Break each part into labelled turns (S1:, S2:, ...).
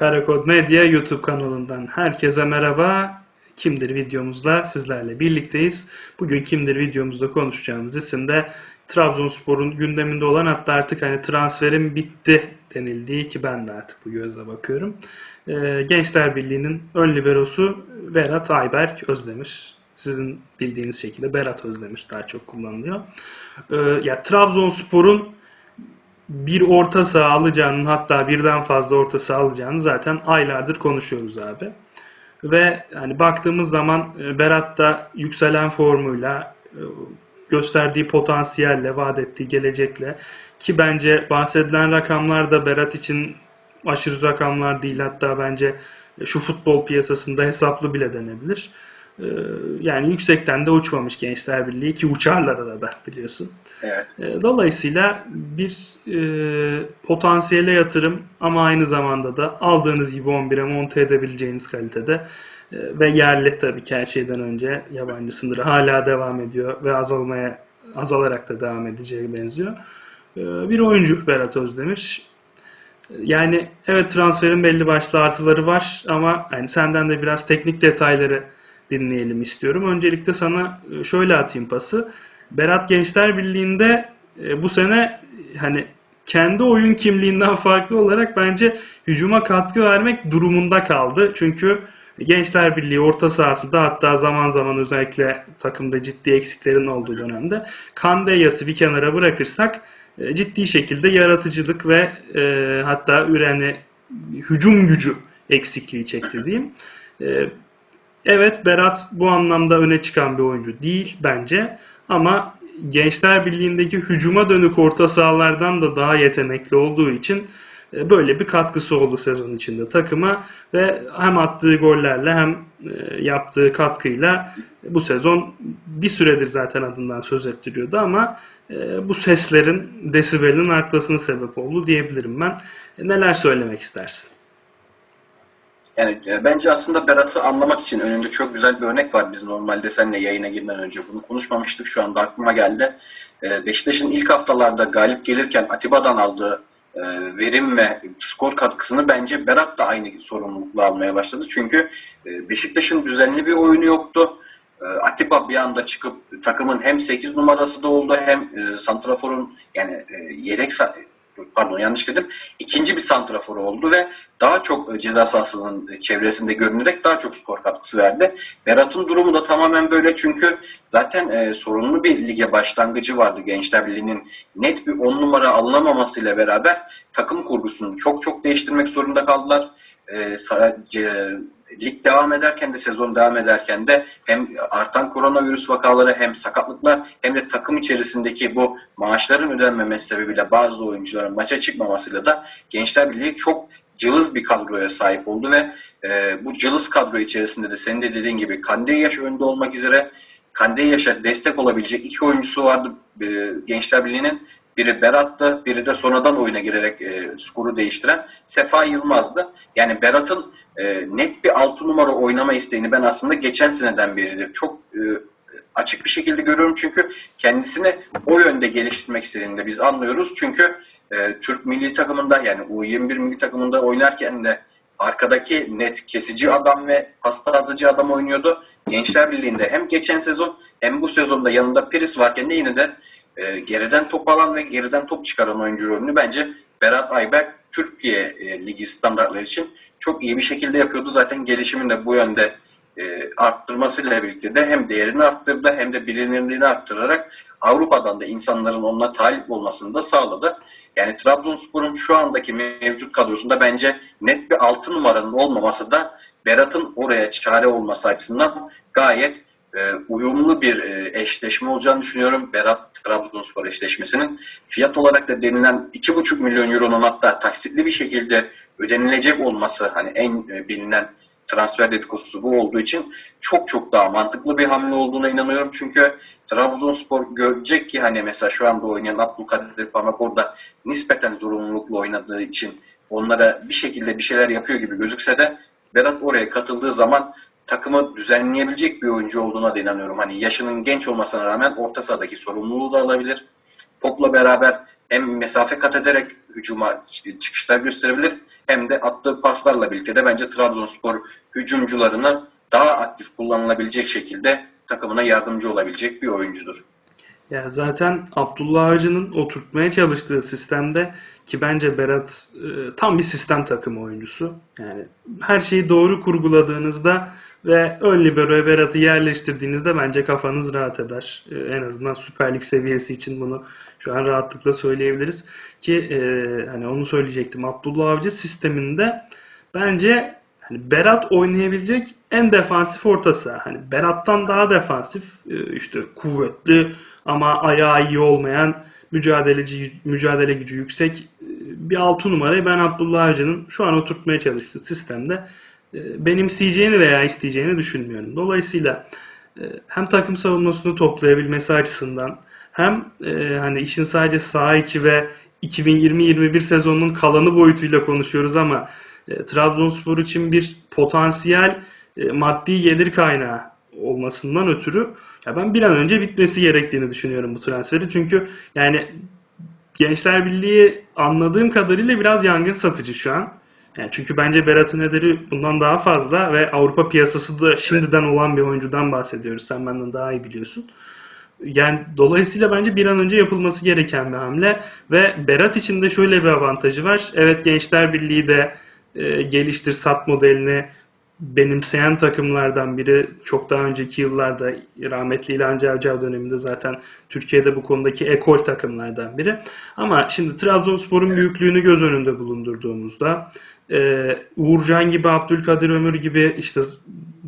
S1: Karakod Medya YouTube kanalından herkese merhaba. Kimdir videomuzda sizlerle birlikteyiz. Bugün Kimdir videomuzda konuşacağımız isim de Trabzonspor'un gündeminde olan hatta artık hani transferin bitti denildiği ki ben de artık bu gözle bakıyorum. Ee, Gençler Birliği'nin ön liberosu Berat Ayberk Özdemir. Sizin bildiğiniz şekilde Berat Özdemir daha çok kullanılıyor. Ee, ya Trabzonspor'un bir orta saha alacağının hatta birden fazla orta saha alacağını zaten aylardır konuşuyoruz abi. Ve hani baktığımız zaman e, Berat da yükselen formuyla e, gösterdiği potansiyelle, vaat ettiği gelecekle ki bence bahsedilen rakamlar da Berat için aşırı rakamlar değil hatta bence şu futbol piyasasında hesaplı bile denebilir. E, Yani yüksekten de uçmamış Gençler Birliği ki uçarlar arada biliyorsun.
S2: Evet.
S1: E, Dolayısıyla bir e, potansiyele yatırım ama aynı zamanda da aldığınız gibi 11'e monte edebileceğiniz kalitede e, ve yerli tabii ki her şeyden önce yabancı sınırı hala devam ediyor ve azalmaya azalarak da devam edeceği benziyor. E, bir oyuncu Berat Özdemir. Yani evet transferin belli başlı artıları var ama yani senden de biraz teknik detayları dinleyelim istiyorum. Öncelikle sana e, şöyle atayım pası. Berat Gençler Birliği'nde e, bu sene hani kendi oyun kimliğinden farklı olarak bence hücuma katkı vermek durumunda kaldı. Çünkü Gençler Birliği orta sahası da hatta zaman zaman özellikle takımda ciddi eksiklerin olduğu dönemde Kandeyas'ı bir kenara bırakırsak e, ciddi şekilde yaratıcılık ve e, hatta üreni hücum gücü eksikliği çekti diyeyim. E, Evet Berat bu anlamda öne çıkan bir oyuncu değil bence. Ama Gençler Birliği'ndeki hücuma dönük orta sahalardan da daha yetenekli olduğu için e, böyle bir katkısı oldu sezon içinde takıma ve hem attığı gollerle hem e, yaptığı katkıyla bu sezon bir süredir zaten adından söz ettiriyordu ama e, bu seslerin desibelin artmasına sebep oldu diyebilirim ben. Neler söylemek istersin?
S2: Yani e, bence aslında Berat'ı anlamak için önünde çok güzel bir örnek var. Biz normalde seninle yayına girmeden önce bunu konuşmamıştık. Şu anda aklıma geldi. E, Beşiktaş'ın ilk haftalarda galip gelirken Atiba'dan aldığı e, verim ve skor katkısını bence Berat da aynı sorumlulukla almaya başladı. Çünkü Beşiktaş'ın düzenli bir oyunu yoktu. Atiba bir anda çıkıp takımın hem 8 numarası da oldu hem santraforun yani yedek pardon yanlış dedim. ikinci bir santrafor oldu ve daha çok e, ceza sahasının çevresinde görünerek daha çok skor katkısı verdi. Berat'ın durumu da tamamen böyle çünkü zaten e, sorunlu bir lige başlangıcı vardı Gençler Birliği'nin net bir 10 numara alınamamasıyla beraber takım kurgusunu çok çok değiştirmek zorunda kaldılar. E, sadece lig devam ederken de sezon devam ederken de hem artan koronavirüs vakaları hem sakatlıklar hem de takım içerisindeki bu maaşların ödenmemesi sebebiyle bazı oyuncuların maça çıkmamasıyla da Gençler Birliği çok cılız bir kadroya sahip oldu ve e, bu cılız kadro içerisinde de senin de dediğin gibi Kande Yaş önde olmak üzere Kande Yaş'a destek olabilecek iki oyuncusu vardı e, Gençler Birliği'nin. Biri Berat'tı, biri de sonradan oyuna girerek e, skoru değiştiren Sefa Yılmaz'dı. Yani Berat'ın e, net bir 6 numara oynama isteğini ben aslında geçen seneden beridir çok e, açık bir şekilde görüyorum çünkü kendisini o yönde geliştirmek istediğini de biz anlıyoruz. Çünkü e, Türk milli takımında yani U21 milli takımında oynarken de arkadaki net kesici adam ve pasta atıcı adam oynuyordu. Gençler Birliği'nde hem geçen sezon hem bu sezonda yanında Piris varken de yine de e, geriden top alan ve geriden top çıkaran oyuncu rolünü bence Berat Ayberk Türkiye e, Ligi standartları için çok iyi bir şekilde yapıyordu. Zaten gelişimini de bu yönde e, arttırmasıyla birlikte de hem değerini arttırdı hem de bilinirliğini arttırarak Avrupa'dan da insanların onunla talip olmasını da sağladı. Yani Trabzonspor'un şu andaki mevcut kadrosunda bence net bir 6 numaranın olmaması da Berat'ın oraya çare olması açısından gayet e, uyumlu bir e, eşleşme olacağını düşünüyorum. Berat Trabzonspor eşleşmesinin. Fiyat olarak da denilen 2,5 milyon euronun hatta taksitli bir şekilde ödenilecek olması hani en e, bilinen transfer dedikodusu bu olduğu için çok çok daha mantıklı bir hamle olduğuna inanıyorum. Çünkü Trabzonspor görecek ki hani mesela şu anda oynayan Abdülkadir Parmak orada nispeten zorunlulukla oynadığı için onlara bir şekilde bir şeyler yapıyor gibi gözükse de Berat oraya katıldığı zaman takımı düzenleyebilecek bir oyuncu olduğuna da inanıyorum. Hani yaşının genç olmasına rağmen orta sahadaki sorumluluğu da alabilir. Topla beraber hem mesafe kat ederek hücuma çıkışlar gösterebilir hem de attığı paslarla birlikte de bence Trabzonspor hücumcularını daha aktif kullanılabilecek şekilde takımına yardımcı olabilecek bir oyuncudur.
S1: Ya zaten Abdullah Avcı'nın oturtmaya çalıştığı sistemde ki bence Berat e, tam bir sistem takımı oyuncusu. Yani her şeyi doğru kurguladığınızda ve ön libero'ya Berat'ı yerleştirdiğinizde bence kafanız rahat eder. E, en azından Süper Lig seviyesi için bunu şu an rahatlıkla söyleyebiliriz. Ki e, hani onu söyleyecektim. Abdullah Avcı sisteminde bence hani Berat oynayabilecek en defansif orta saha. Hani Berat'tan daha defansif, e, işte kuvvetli ama ayağı iyi olmayan, mücadeleci mücadele gücü yüksek e, bir altı numarayı ben Abdullah Avcı'nın şu an oturtmaya çalıştığı sistemde e, benimseyeceğini veya isteyeceğini düşünmüyorum. Dolayısıyla hem takım savunmasını toplayabilmesi açısından hem hani işin sadece saha içi ve 2020-21 sezonunun kalanı boyutuyla konuşuyoruz ama Trabzonspor için bir potansiyel maddi gelir kaynağı olmasından ötürü ya ben bir an önce bitmesi gerektiğini düşünüyorum bu transferi. Çünkü yani Gençler Birliği anladığım kadarıyla biraz yangın satıcı şu an. Yani çünkü bence Berat'ın ederi bundan daha fazla ve Avrupa piyasası da şimdiden olan bir oyuncudan bahsediyoruz. Sen benden daha iyi biliyorsun. Yani dolayısıyla bence bir an önce yapılması gereken bir hamle ve Berat için de şöyle bir avantajı var. Evet Gençler Birliği de e, geliştir sat modelini benimseyen takımlardan biri. Çok daha önceki yıllarda rahmetli İlhan Cavcav döneminde zaten Türkiye'de bu konudaki ekol takımlardan biri. Ama şimdi Trabzonspor'un büyüklüğünü göz önünde bulundurduğumuzda e, Uğurcan gibi, Abdülkadir Ömür gibi işte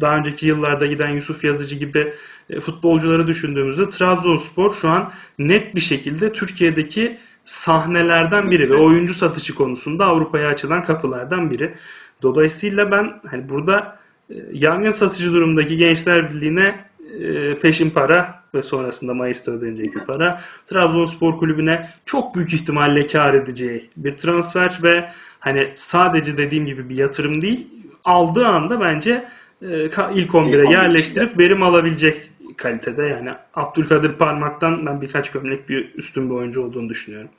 S1: daha önceki yıllarda giden Yusuf Yazıcı gibi e, futbolcuları düşündüğümüzde Trabzonspor şu an net bir şekilde Türkiye'deki sahnelerden biri ve oyuncu satışı konusunda Avrupa'ya açılan kapılardan biri. Dolayısıyla ben hani burada e, yangın satıcı durumdaki Gençler Birliği'ne e, peşin para ve sonrasında Mayıs'ta ödenecek bir para Trabzonspor Kulübü'ne çok büyük ihtimalle kar edeceği bir transfer ve hani sadece dediğim gibi bir yatırım değil aldığı anda bence e, ilk 11'e
S2: İlk 11
S1: yerleştirip verim alabilecek kalitede yani Abdülkadir Parmak'tan ben birkaç gömlek bir üstün bir oyuncu olduğunu düşünüyorum.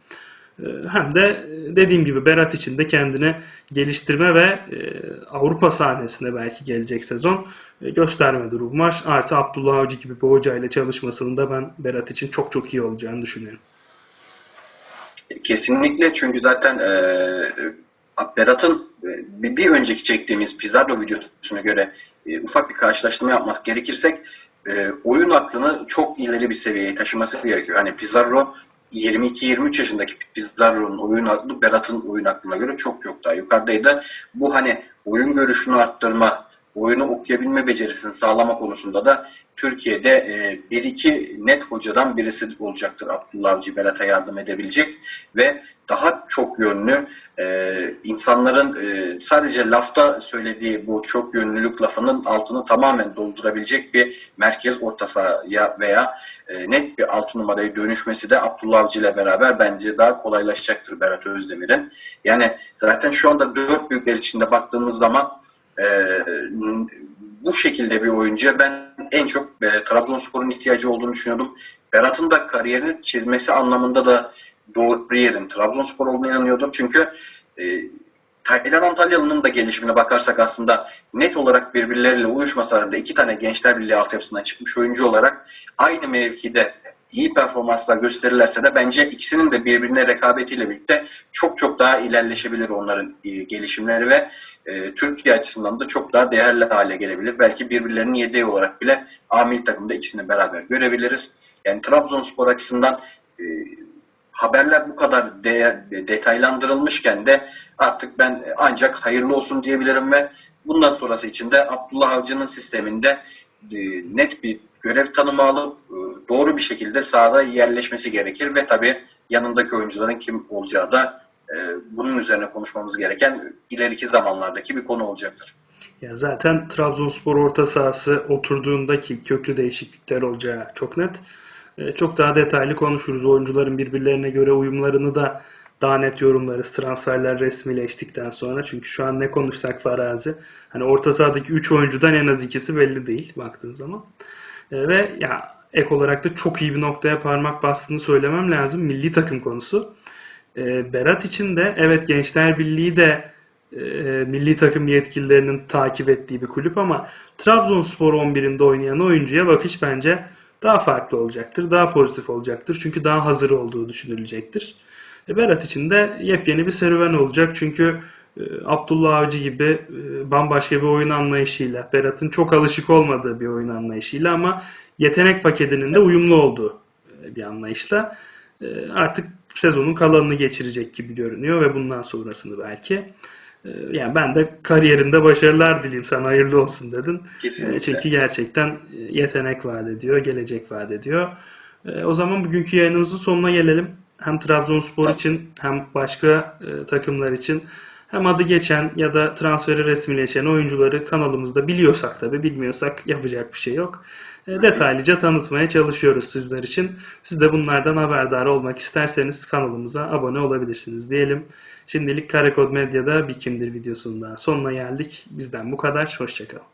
S1: E, Hem de e, dediğim gibi Berat için de kendini geliştirme ve e, Avrupa sahnesine belki gelecek sezon e, gösterme durumu var. Artı Abdullah Avcı gibi bir hocayla çalışmasının da ben Berat için çok çok iyi olacağını düşünüyorum.
S2: Kesinlikle çünkü zaten Berat'ın bir, önceki çektiğimiz Pizarro videosuna göre ufak bir karşılaştırma yapmak gerekirsek e, oyun aklını çok ileri bir seviyeye taşıması gerekiyor. Hani Pizarro 22-23 yaşındaki Pizarro'nun oyun aklı Berat'ın oyun aklına göre çok çok daha yukarıdaydı. Bu hani oyun görüşünü arttırma, oyunu okuyabilme becerisini sağlama konusunda da Türkiye'de e, bir iki net hocadan birisi olacaktır Abdullah Avcı Berat'a yardım edebilecek ve daha çok yönlü e, insanların e, sadece lafta söylediği bu çok yönlülük lafının altını tamamen doldurabilecek bir merkez orta sahaya veya e, net bir altı numaraya dönüşmesi de Abdullah Avcı ile beraber bence daha kolaylaşacaktır Berat Özdemir'in. Yani zaten şu anda dört büyükler içinde baktığımız zaman e, bu şekilde bir oyuncuya ben en çok e, Trabzonspor'un ihtiyacı olduğunu düşünüyordum. Berat'ın da kariyerini çizmesi anlamında da doğru yerin Trabzonspor olduğuna inanıyordum. Çünkü e, Taylan Antalyalı'nın da gelişimine bakarsak aslında net olarak birbirleriyle uyuşmasa da iki tane Gençler Birliği altyapısından çıkmış oyuncu olarak aynı mevkide iyi performanslar gösterirlerse de bence ikisinin de birbirine rekabetiyle birlikte çok çok daha ilerleşebilir onların e, gelişimleri ve e, Türkiye açısından da çok daha değerli hale gelebilir. Belki birbirlerinin yedeği olarak bile A milli takımda ikisini beraber görebiliriz. Yani Trabzonspor açısından e, haberler bu kadar değer, detaylandırılmışken de artık ben ancak hayırlı olsun diyebilirim ve bundan sonrası için de Abdullah Avcı'nın sisteminde net bir görev tanımı alıp e, doğru bir şekilde sahada yerleşmesi gerekir ve tabii yanındaki oyuncuların kim olacağı da e, bunun üzerine konuşmamız gereken ileriki zamanlardaki bir konu olacaktır.
S1: Ya zaten Trabzonspor orta sahası oturduğundaki köklü değişiklikler olacağı çok net. E, Çok daha detaylı konuşuruz. Oyuncuların birbirlerine göre uyumlarını da daha net yorumlarız. Transferler resmileştikten sonra. Çünkü şu an ne konuşsak farazi. Hani orta sahadaki 3 oyuncudan en az ikisi belli değil baktığın zaman. E, Ve ya ek olarak da çok iyi bir noktaya parmak bastığını söylemem lazım. Milli takım konusu. E, Berat için de evet Gençler Birliği de e, milli takım yetkililerinin takip ettiği bir kulüp ama Trabzonspor 11'inde oynayan oyuncuya bakış bence daha farklı olacaktır. Daha pozitif olacaktır. Çünkü daha hazır olduğu düşünülecektir. E, Berat için de yepyeni bir serüven olacak. Çünkü e, Abdullah Avcı gibi e, bambaşka bir oyun anlayışıyla, Berat'ın çok alışık olmadığı bir oyun anlayışıyla ama yetenek paketinin de uyumlu olduğu bir anlayışla artık sezonun kalanını geçirecek gibi görünüyor ve bundan sonrasını belki. Yani ben de kariyerinde başarılar dileyim sana hayırlı olsun dedin.
S2: Kesinlikle.
S1: Çünkü gerçekten yetenek vaat ediyor, gelecek vaat ediyor. O zaman bugünkü yayınımızın sonuna gelelim. Hem Trabzonspor için hem başka e, takımlar için hem adı geçen ya da transferi resmileşen oyuncuları kanalımızda biliyorsak tabii bilmiyorsak yapacak bir şey yok. E, Detaylıca tanıtmaya çalışıyoruz sizler için. Siz de bunlardan haberdar olmak isterseniz kanalımıza abone olabilirsiniz diyelim. Şimdilik Karekod Medya'da bir kimdir videosunun daha sonuna geldik. Bizden bu kadar. Hoşçakalın.